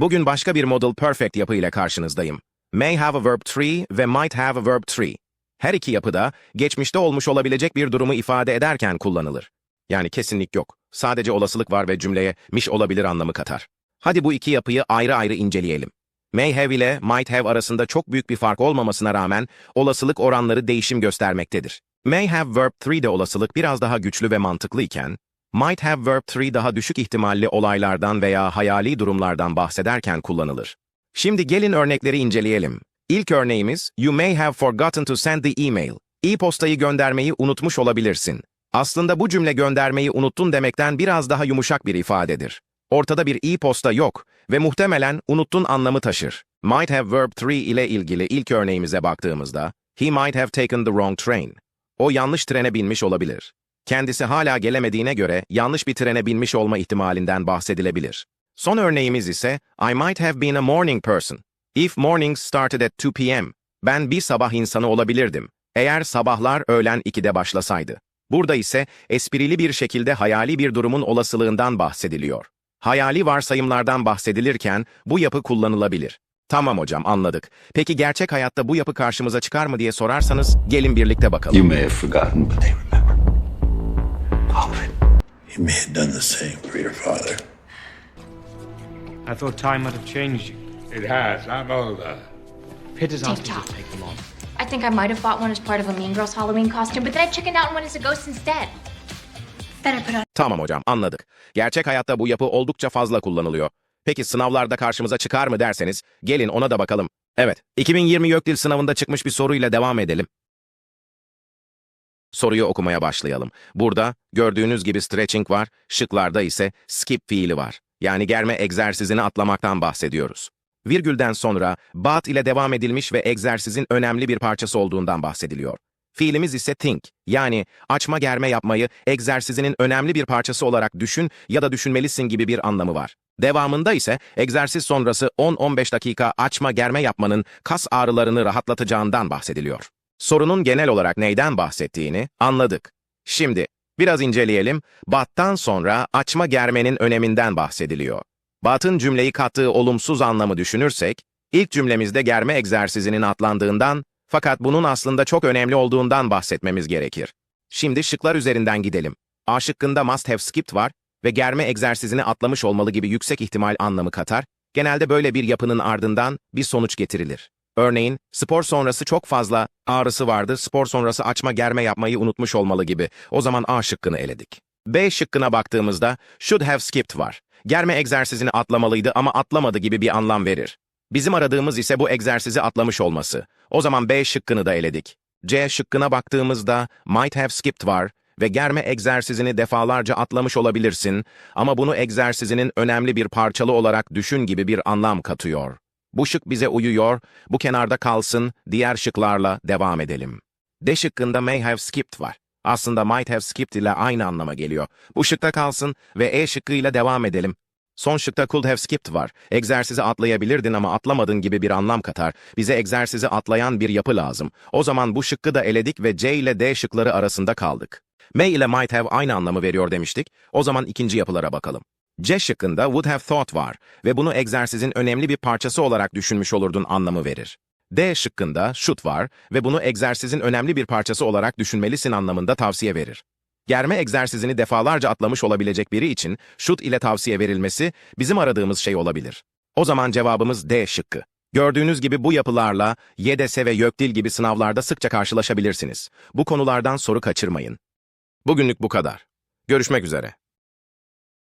Bugün başka bir model perfect yapı ile karşınızdayım. May have a verb tree ve might have a verb tree. Her iki yapıda geçmişte olmuş olabilecek bir durumu ifade ederken kullanılır. Yani kesinlik yok. Sadece olasılık var ve cümleye miş olabilir anlamı katar. Hadi bu iki yapıyı ayrı ayrı inceleyelim. May have ile might have arasında çok büyük bir fark olmamasına rağmen olasılık oranları değişim göstermektedir. May have verb 3'de olasılık biraz daha güçlü ve mantıklı iken, might have verb 3 daha düşük ihtimalli olaylardan veya hayali durumlardan bahsederken kullanılır. Şimdi gelin örnekleri inceleyelim. İlk örneğimiz, you may have forgotten to send the email. E-postayı göndermeyi unutmuş olabilirsin. Aslında bu cümle göndermeyi unuttun demekten biraz daha yumuşak bir ifadedir. Ortada bir e-posta yok ve muhtemelen unuttun anlamı taşır. Might have verb 3 ile ilgili ilk örneğimize baktığımızda, he might have taken the wrong train. O yanlış trene binmiş olabilir. Kendisi hala gelemediğine göre yanlış bir trene binmiş olma ihtimalinden bahsedilebilir. Son örneğimiz ise I might have been a morning person. If mornings started at 2 p.m. Ben bir sabah insanı olabilirdim. Eğer sabahlar öğlen 2'de başlasaydı. Burada ise esprili bir şekilde hayali bir durumun olasılığından bahsediliyor. Hayali varsayımlardan bahsedilirken bu yapı kullanılabilir. Tamam hocam anladık. Peki gerçek hayatta bu yapı karşımıza çıkar mı diye sorarsanız gelin birlikte bakalım. You may have forgotten, but they remember. You may have done the same for your father. I thought time might have changed you. It has. I'm older. Pitt has asked me to top. take them off. I think I might have bought one as part of a Mean Girls Halloween costume, but then I chickened out and went as a ghost instead. Then I put on Tamam hocam anladık. Gerçek hayatta bu yapı oldukça fazla kullanılıyor. Peki sınavlarda karşımıza çıkar mı derseniz gelin ona da bakalım. Evet, 2020 YÖKDİL sınavında çıkmış bir soruyla devam edelim. Soruyu okumaya başlayalım. Burada gördüğünüz gibi stretching var, şıklarda ise skip fiili var. Yani germe egzersizini atlamaktan bahsediyoruz. Virgülden sonra but ile devam edilmiş ve egzersizin önemli bir parçası olduğundan bahsediliyor. Fiilimiz ise think, yani açma germe yapmayı egzersizinin önemli bir parçası olarak düşün ya da düşünmelisin gibi bir anlamı var. Devamında ise egzersiz sonrası 10-15 dakika açma germe yapmanın kas ağrılarını rahatlatacağından bahsediliyor. Sorunun genel olarak neyden bahsettiğini anladık. Şimdi biraz inceleyelim. Battan sonra açma germenin öneminden bahsediliyor. Batın cümleyi kattığı olumsuz anlamı düşünürsek, ilk cümlemizde germe egzersizinin atlandığından fakat bunun aslında çok önemli olduğundan bahsetmemiz gerekir. Şimdi şıklar üzerinden gidelim. A şıkkında must have skipped var ve germe egzersizini atlamış olmalı gibi yüksek ihtimal anlamı katar. Genelde böyle bir yapının ardından bir sonuç getirilir. Örneğin, spor sonrası çok fazla ağrısı vardı, spor sonrası açma germe yapmayı unutmuş olmalı gibi. O zaman A şıkkını eledik. B şıkkına baktığımızda should have skipped var. Germe egzersizini atlamalıydı ama atlamadı gibi bir anlam verir. Bizim aradığımız ise bu egzersizi atlamış olması. O zaman B şıkkını da eledik. C şıkkına baktığımızda might have skipped var ve germe egzersizini defalarca atlamış olabilirsin ama bunu egzersizinin önemli bir parçalı olarak düşün gibi bir anlam katıyor. Bu şık bize uyuyor, bu kenarda kalsın, diğer şıklarla devam edelim. D şıkkında may have skipped var. Aslında might have skipped ile aynı anlama geliyor. Bu şıkta kalsın ve E şıkkıyla devam edelim. Son şıkta could have skipped var. Egzersizi atlayabilirdin ama atlamadın gibi bir anlam katar. Bize egzersizi atlayan bir yapı lazım. O zaman bu şıkkı da eledik ve C ile D şıkları arasında kaldık. May ile might have aynı anlamı veriyor demiştik. O zaman ikinci yapılara bakalım. C şıkkında would have thought var ve bunu egzersizin önemli bir parçası olarak düşünmüş olurdun anlamı verir. D şıkkında should var ve bunu egzersizin önemli bir parçası olarak düşünmelisin anlamında tavsiye verir. Germe egzersizini defalarca atlamış olabilecek biri için should ile tavsiye verilmesi bizim aradığımız şey olabilir. O zaman cevabımız D şıkkı. Gördüğünüz gibi bu yapılarla YDS ve YÖKDİL gibi sınavlarda sıkça karşılaşabilirsiniz. Bu konulardan soru kaçırmayın. Bugünlük bu kadar. Görüşmek üzere.